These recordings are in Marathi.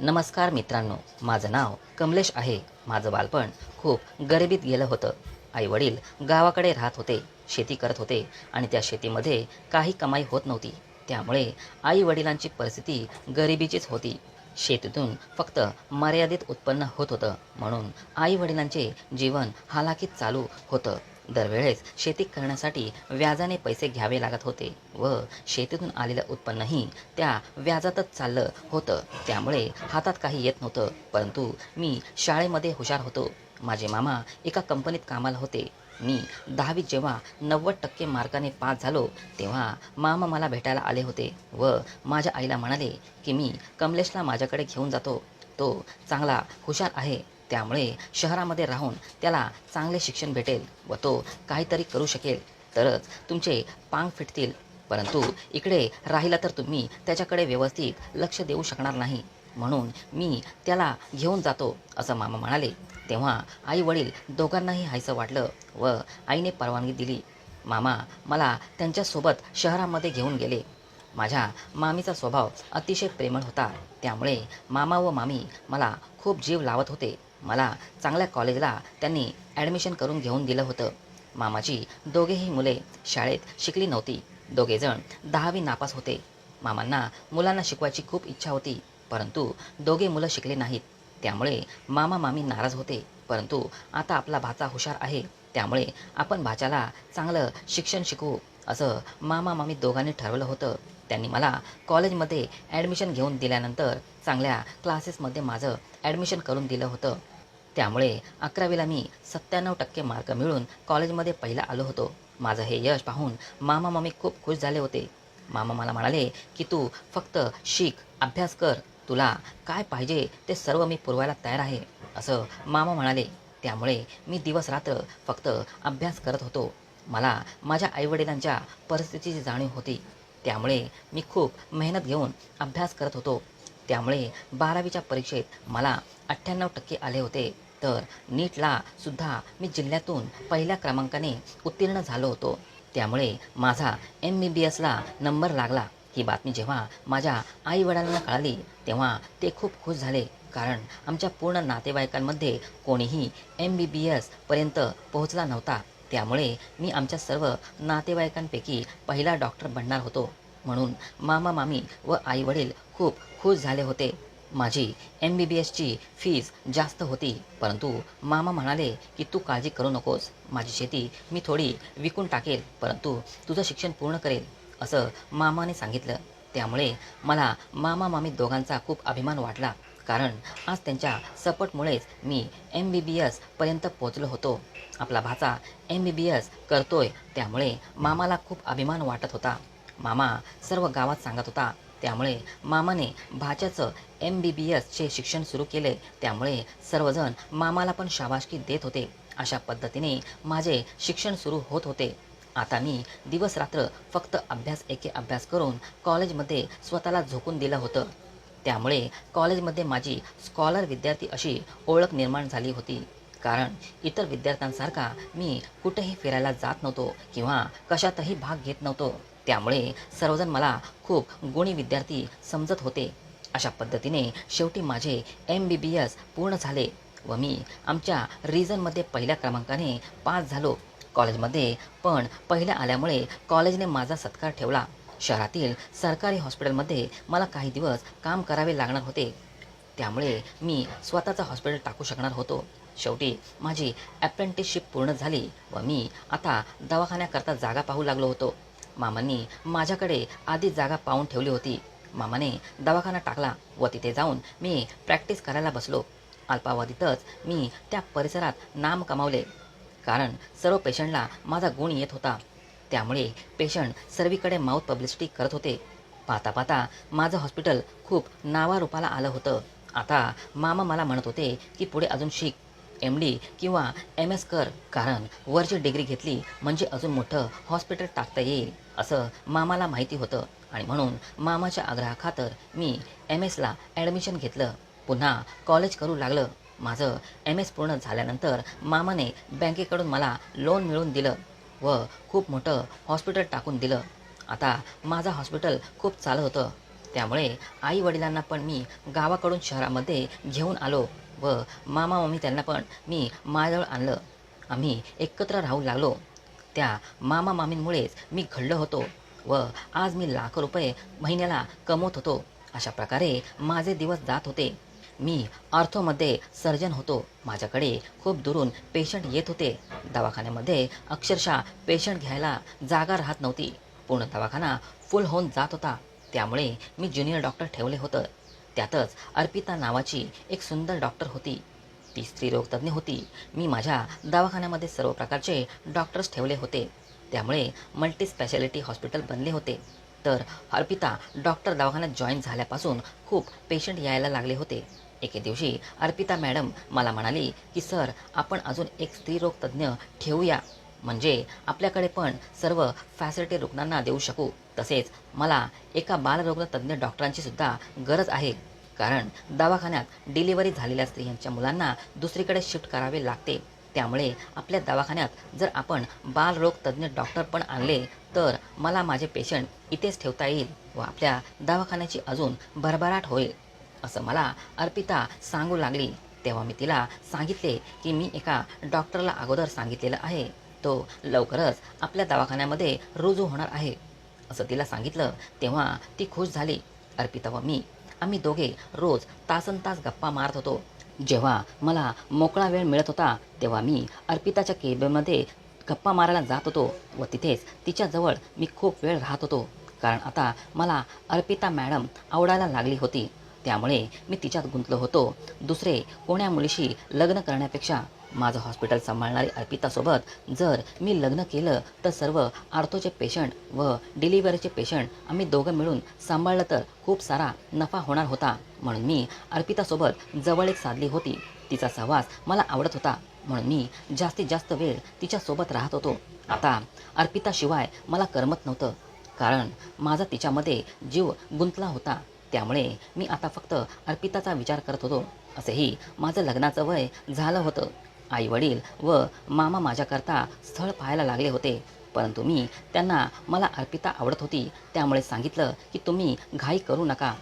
नमस्कार मित्रांनो माझं नाव कमलेश आहे. माझं बालपण खूप गरिबीत गेलं होतं. आई वडील गावाकडे राहत होते शेती करत होते आणि त्या शेतीमध्ये काही कमाई होत नव्हती. त्यामुळे आई वडिलांची परिस्थिती गरिबीचीच होती. शेतीतून फक्त मर्यादित उत्पन्न होत होतं. म्हणून आई वडिलांचे जीवन हालाकीत चालू होतं. दरवेळेस शेती करण्यासाठी व्याजाने पैसे घ्यावे लागत होते व शेतीतून आलेलं उत्पन्नही त्या व्याजातच चाललं होतं. त्यामुळे हातात काही येत नव्हतं परंतु मी शाळेमध्ये हुशार होतो. माझे मामा एका कंपनीत कामाला होते. मी दहावीत जेव्हा नव्वद टक्के मार्काने पास झालो तेव्हा मामा मला भेटायला आले होते व माझ्या आईला म्हणाले की मी कमलेशला माझ्याकडे घेऊन जातो. तो चांगला हुशार आहे. त्यामुळे शहरामध्ये राहून त्याला चांगले शिक्षण भेटेल व तो काहीतरी करू शकेल. तरच तुमचे पांग फिटतील. परंतु इकडे राहिला तर तुम्ही त्याच्याकडे व्यवस्थित लक्ष देऊ शकणार नाही. म्हणून मी त्याला घेऊन जातो असं मामा म्हणाले. तेव्हा आई वडील दोघांनाही हायसं वाटलं व आईने परवानगी दिली. मामा मला त्यांच्यासोबत शहरामध्ये घेऊन गेले. माझ्या मामीचा स्वभाव अतिशय प्रेमळ होता. त्यामुळे मामा व मामी मला खूप जीव लावत होते. मला चांगल्या कॉलेजला त्यांनी ॲडमिशन करून घेऊन दिलं होतं. मामाची दोघेही मुले शाळेत शिकली नव्हती. दोघेजण दहावी नापास होते. मामांना मुलांना शिकवायची खूप इच्छा होती परंतु दोघे मुलं शिकले नाहीत. त्यामुळे मामा मामी नाराज होते. परंतु आता आपला भाचा हुशार आहे. त्यामुळे आपण भाच्याला चांगलं शिक्षण शिकवू असं मामा मामी दोघांनी ठरवलं होतं. त्यांनी मला कॉलेजमध्ये ॲडमिशन घेऊन दिल्यानंतर चांगल्या क्लासेसमध्ये माझं ॲडमिशन करून दिलं होतं. त्यामुळे अकरावीला मी सत्त्याण्णव टक्के मार्क मिळून कॉलेजमध्ये पहिला आलो होतो. माझं हे यश पाहून मामा मामी खूप खुश झाले होते. मामा मला म्हणाले की तू फक्त शिक अभ्यास कर. तुला काय पाहिजे ते सर्व मी पुरवायला तयार आहे. असं मामा म्हणाले. त्यामुळे मी दिवस रात्र फक्त अभ्यास करत होतो. मला माझ्या आईवडिलांच्या परिस्थितीची जाणीव होती. त्यामुळे मी खूप मेहनत घेऊन अभ्यास करत होतो. त्यामुळे बारावीच्या परीक्षेत मला अठ्ठ्याण्णव टक्के आले होते. तर नीटला सुद्धा मी जिल्ह्यातून पहिल्या क्रमांकाने उत्तीर्ण झालो होतो. त्यामुळे माझा एम बी बी एसला नंबर लागला. ही बातमी जेव्हा माझ्या आईवडिलांना कळाली तेव्हा ते खूप खुश झाले. कारण आमच्या पूर्ण नातेवाईकांमध्ये कोणीही एम बी बी एसपर्यंत पोहोचला नव्हता. त्यामुळे मी आमच्या सर्व नातेवाईकांपैकी पहिला डॉक्टर बनणार होतो. म्हणून मामा मामी व आई वडील खूप खुश झाले होते. माझी एम बी बी एसची फीज जास्त होती परंतु मामा म्हणाले की तू काळजी करू नकोस. माझी शेती मी थोडी विकून टाकेल परंतु तुझं शिक्षण पूर्ण करेल असं मामाने सांगितलं. त्यामुळे मला मामा मामी दोघांचा खूप अभिमान वाटला. कारण आज त्यांच्या सपोर्टमुळेच मी एम बी बी एसपर्यंत पोचलो होतो. आपला भाचा एम बी बी एस करतोय त्यामुळे मामाला खूप अभिमान वाटत होता. मामा सर्व गावात सांगत होता. त्यामुळे मामाने भाच्याचं एम बी बी एसचे शिक्षण सुरू केले. त्यामुळे सर्वजण मामाला पण शाबाशकी देत होते. अशा पद्धतीने माझे शिक्षण सुरू होत होते. आता मी दिवसरात्र फक्त अभ्यास एके अभ्यास करून कॉलेजमध्ये स्वतःला झोकून दिलं होतं. त्यामुळे कॉलेजमध्ये माझी स्कॉलर विद्यार्थी अशी ओळख निर्माण झाली होती. कारण इतर विद्यार्थ्यांसारखा मी कुठेही फिरायला जात नव्हतो किंवा कशातही भाग घेत नव्हतो. त्यामुळे सर्वजण मला खूप गुणी विद्यार्थी समजत होते. अशा पद्धतीने शेवटी माझे एम बी बी एस पूर्ण झाले व मी आमच्या रिजनमध्ये पहिल्या क्रमांकाने पास झालो. कॉलेजमध्ये पण पहिल्या आल्यामुळे कॉलेजने माझा सत्कार ठेवला. शहरातील सरकारी हॉस्पिटलमध्ये मला काही दिवस काम करावे लागणार होते. त्यामुळे मी स्वतःचं हॉस्पिटल टाकू शकणार होतो. शेवटी माझी अप्रेंटिसशिप पूर्ण झाली व मी आता दवाखान्याकरता जागा पाहू लागलो होतो. मामांनी माझ्याकडे आधी जागा पाहून ठेवली होती. मामाने दवाखाना टाकला व तिथे जाऊन मी प्रॅक्टिस करायला बसलो. अल्पावधीतच मी त्या परिसरात नाम कमावले. कारण सर्व पेशंटला माझा गुण येत होता. त्यामुळे पेशंट सर्वीकडे माउथ पब्लिसिटी करत होते. पाहता पाहता माझं हॉस्पिटल खूप नावारूपाला आलं होतं. आता मामा मला म्हणत होते की पुढे अजून शिक. एम डी किंवा एम एस कर कारण वरची डिग्री घेतली म्हणजे अजून मोठं हॉस्पिटल टाकता येईल असं मामाला माहिती होतं. आणि म्हणून मामाच्या आग्रहाखातर मी एम एसला ॲडमिशन घेतलं. पुन्हा कॉलेज करू लागलं. माझं एम एस पूर्ण झाल्यानंतर मामाने बँकेकडून मला लोन मिळवून दिलं. व खूप मोठं हॉस्पिटल टाकून दिलं. आता माझं हॉस्पिटल खूप चालत होतं. त्यामुळे आई वडिलांना पण मी गावाकडून शहरामध्ये घेऊन आलो व मामा मामी त्यांना पण मी माझ्याजवळ आणलं. आम्ही एकत्र राहू लागलो. त्या मामा मामींमुळेच मी घडलो होतो व आज मी लाखो रुपये महिन्याला कमवत होतो. अशा प्रकारे माझे दिवस जात होते. मी ऑर्थोमध्ये सर्जन होतो. माझ्याकडे खूप दुरून पेशंट येत होते. दवाखान्यामध्ये अक्षरशः पेशंट घ्यायला जागा राहत नव्हती. पूर्ण दवाखाना फुल होऊन जात होता. त्यामुळे मी ज्युनियर डॉक्टर ठेवले होतं. त्यातच अर्पिता नावाची एक सुंदर डॉक्टर होती. ती स्त्रीरोगतज्ञ होती. मी माझ्या दवाखान्यामध्ये सर्व प्रकारचे डॉक्टर्स ठेवले होते. त्यामुळे मल्टी स्पेशालिटी हॉस्पिटल बनले होते. तर अर्पिता डॉक्टर दवाखान्यात जॉईन झाल्यापासून खूप पेशंट यायला लागले होते. एके दिवशी अर्पिता मॅडम मला म्हणाली की सर आपण अजून एक स्त्रीरोग तज्ज्ञ ठेवूया. म्हणजे आपल्याकडे पण सर्व फॅसिलिटी रुग्णांना देऊ शकू. तसेच मला एका बालरोग तज्ज्ञ डॉक्टरांची सुद्धा गरज आहे. कारण दवाखान्यात डिलिव्हरी झालेल्या स्त्रियांच्या मुलांना दुसरीकडे शिफ्ट करावे लागते. त्यामुळे आपल्या दवाखान्यात जर आपण बालरोग तज्ज्ञ डॉक्टर पण आणले तर मला माझे पेशंट इथेच ठेवता येईल व आपल्या दवाखान्याची अजून भरभराट होईल. असं मला अर्पिता सांगू लागली. तेव्हा मी तिला सांगितले की मी एका डॉक्टरला अगोदर सांगितलेलं आहे. तो लवकरच आपल्या दवाखान्यामध्ये रुजू होणार आहे. असं तिला सांगितलं तेव्हा ती खुश झाली. अर्पिता व मी आम्ही दोघे रोज तासन तास गप्पा मारत होतो. जेव्हा मला मोकळा वेळ मिळत होता तेव्हा मी अर्पिताच्या केबिनमध्ये गप्पा मारायला जात होतो व तिथेच तिच्याजवळ मी खूप वेळ राहत होतो. कारण आता मला अर्पिता मॅडम आवडायला लागली होती. त्यामुळे मी तिच्यात गुंतलो होतो. दुसरे कोण्या मुलीशी लग्न करण्यापेक्षा माझं हॉस्पिटल सांभाळणारी अर्पितासोबत जर मी लग्न केलं तर सर्व आर्थोचे पेशंट व डिलिव्हरीचे पेशंट आम्ही दोघं मिळून सांभाळलं तर खूप सारा नफा होणार होता. म्हणून मी अर्पितासोबत जवळ एक साधली होती. तिचा सहवास मला आवडत होता. म्हणून मी जास्तीत जास्त वेळ तिच्यासोबत राहत होतो. आता अर्पिताशिवाय मला करमत नव्हतं. कारण माझा तिच्यामध्ये जीव गुंतला होता. त्यामुळे मी आता फक्त अर्पिताचा विचार करत होतो. असेही माझं लग्नाचं वय झालं होतं. आई वडील व मामा माझ्याकरता स्थळ पाहायला लागले होते. परंतु मी त्यांना मला अर्पिता आवडत होती. त्यामुळे सांगितलं की तुम्ही घाई करू नका.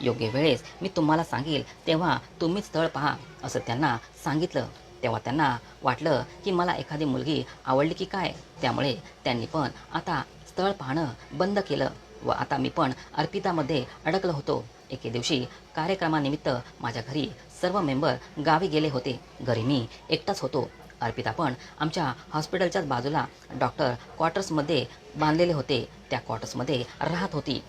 योग्य वेळेस मी तुम्हाला सांगेल तेव्हा तुम्हीच स्थळ पहा असं त्यांना सांगितलं. तेव्हा त्यांना वाटलं की मला एखादी मुलगी आवडली की काय? त्यामुळे त्यांनी पण आता स्थळ पाहणं बंद केलं. व आता मी पण अर्पितामध्ये अडकलो होतो. एके दिवशी कार्यक्रमानिमित्त माझ्या घरी सर्व मेंबर गावी गेले होते. घरी मी एकटाच होतो. अर्पिता पण आमच्या हॉस्पिटलच्याच बाजूला डॉक्टर क्वार्टर्समध्ये बांधलेले होते. त्या क्वार्टर्समध्ये राहत होती.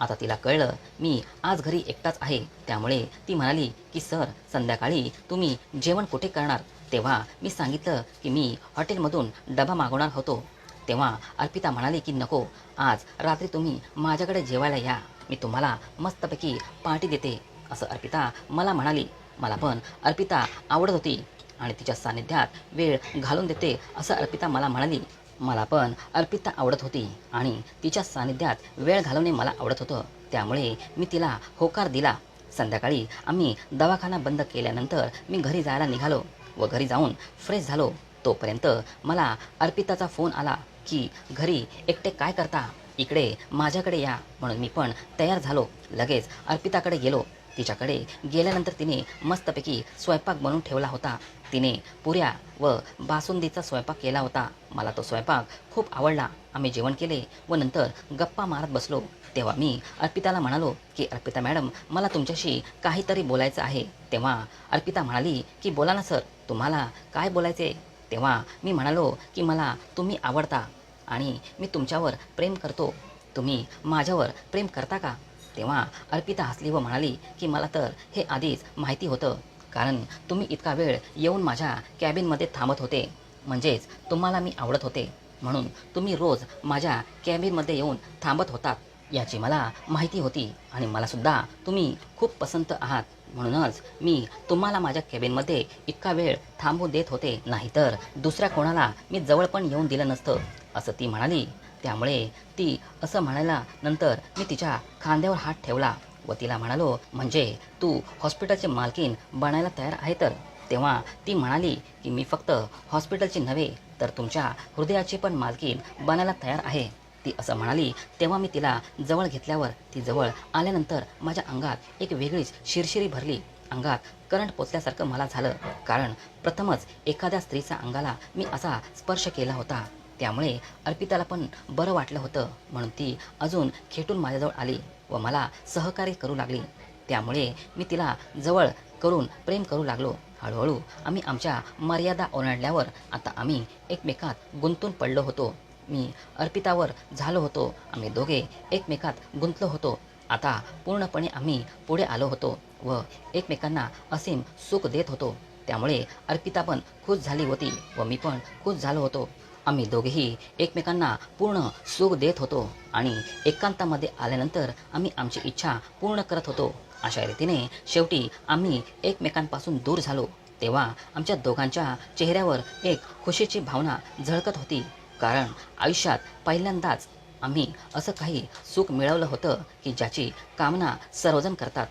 आता तिला कळलं मी आज घरी एकटाच आहे. त्यामुळे ती म्हणाली की सर संध्याकाळी तुम्ही जेवण कुठे करणार? तेव्हा मी सांगितलं की मी हॉटेलमधून डबा मागवणार होतो. तेव्हा अर्पिता म्हणाली की नको आज रात्री तुम्ही माझ्याकडे जेवायला या. मी तुम्हाला मस्तपैकी पार्टी देते. असं अर्पिता मला म्हणाली. मला पण अर्पिता आवडत होती आणि तिच्या सानिध्यात वेळ घालून देते असं अर्पिता मला म्हणाली. मला पण अर्पिता आवडत होती आणि तिच्या सानिध्यात वेळ घालवणे मला आवडत होतं. त्यामुळे मी तिला होकार दिला. संध्याकाळी आम्ही दवाखाना बंद केल्यानंतर मी घरी जायला निघालो व घरी जाऊन फ्रेश झालो. तोपर्यंत मला अर्पिताचा फोन आला. की घरी एकटे काय करता? इकडे माझ्याकडे या. म्हणून मी पण तयार झालो. लगेच अर्पिताकडे गेलो. तिच्याकडे गेल्यानंतर तिने मस्तपैकी स्वयंपाक बनवून ठेवला होता. तिने पुऱ्या व बासुंदीचा स्वयंपाक केला होता. मला तो स्वयंपाक खूप आवडला. आम्ही जेवण केले व नंतर गप्पा मारत बसलो. तेव्हा मी अर्पिताला म्हणालो की अर्पिता मॅडम मला तुमच्याशी काहीतरी बोलायचं आहे. तेव्हा अर्पिता म्हणाली की बोला ना सर. तुम्हाला काय बोलायचे तेव्हा मी म्हणालो की मला तुम्ही आवडता आणि मी तुमच्यावर प्रेम करतो. तुम्ही माझ्यावर प्रेम करता का? तेव्हा अर्पिता हसली व म्हणाली की मला तर हे आधीच माहिती होतं कारण तुम्ही इतका वेळ येऊन माझ्या कॅबिनमध्ये थांबत होते. म्हणजेच तुम्हाला मी आवडत होते. म्हणून तुम्ही रोज माझ्या कॅबिनमध्ये येऊन थांबत होतात याची मला माहिती होती आणि मलासुद्धा तुम्ही खूप पसंत आहात. म्हणूनच मी तुम्हाला माझ्या केबिनमध्ये इतका वेळ थांबू देत होते नाहीतर दुसऱ्या कोणाला मी जवळ पण येऊन दिलं नसतं असं ती म्हणाली. त्यामुळे ती असं म्हणायला नंतर मी तिच्या खांद्यावर हात ठेवला व तिला म्हणालो म्हणजे तू हॉस्पिटलचे मालकीन बनायला तयार आहे तर? तेव्हा ती म्हणाली की मी फक्त हॉस्पिटलची नव्हे तर तुमच्या हृदयाची पण मालकीन बनायला तयार आहे. ती असं म्हणाली तेव्हा मी तिला जवळ घेतल्यावर ती जवळ आल्यानंतर माझ्या अंगात एक वेगळीच शिरशिरी भरली. अंगात करंट पोचल्यासारखं मला झालं कारण प्रथमच एखाद्या स्त्रीचा अंगाला मी असा स्पर्श केला होता. त्यामुळे अर्पिताला पण बरं वाटलं होतं म्हणून ती अजून खेटून माझ्याजवळ आली व मला सहकार्य करू लागली. त्यामुळे मी तिला जवळ करून प्रेम करू लागलो. हळूहळू आम्ही आमच्या मर्यादा ओलांडल्यावर आता आम्ही एकमेकात गुंतून पडलो होतो. मी अर्पितावर झालो होतो. आम्ही दोघे एकमेकात गुंतलो होतो. आता पूर्णपणे आम्ही पुढे आलो होतो व एकमेकांना असीम सुख देत होतो. त्यामुळे अर्पिता पण खुश झाली होती व मी पण खुश झालो होतो. आम्ही दोघेही एकमेकांना पूर्ण सुख देत होतो आणि एकांतामध्ये आल्यानंतर आम्ही आमची इच्छा पूर्ण करत होतो. अशा रीतीने शेवटी आम्ही एकमेकांपासून दूर झालो. तेव्हा आमच्या दोघांच्या चेहऱ्यावर एक खुशीची भावना झळकत होती. कारण आयुष्यात पहिल्यांदाच आम्ही असं काही सुख मिळवलं होतं की ज्याची कामना सर्वजण करतात.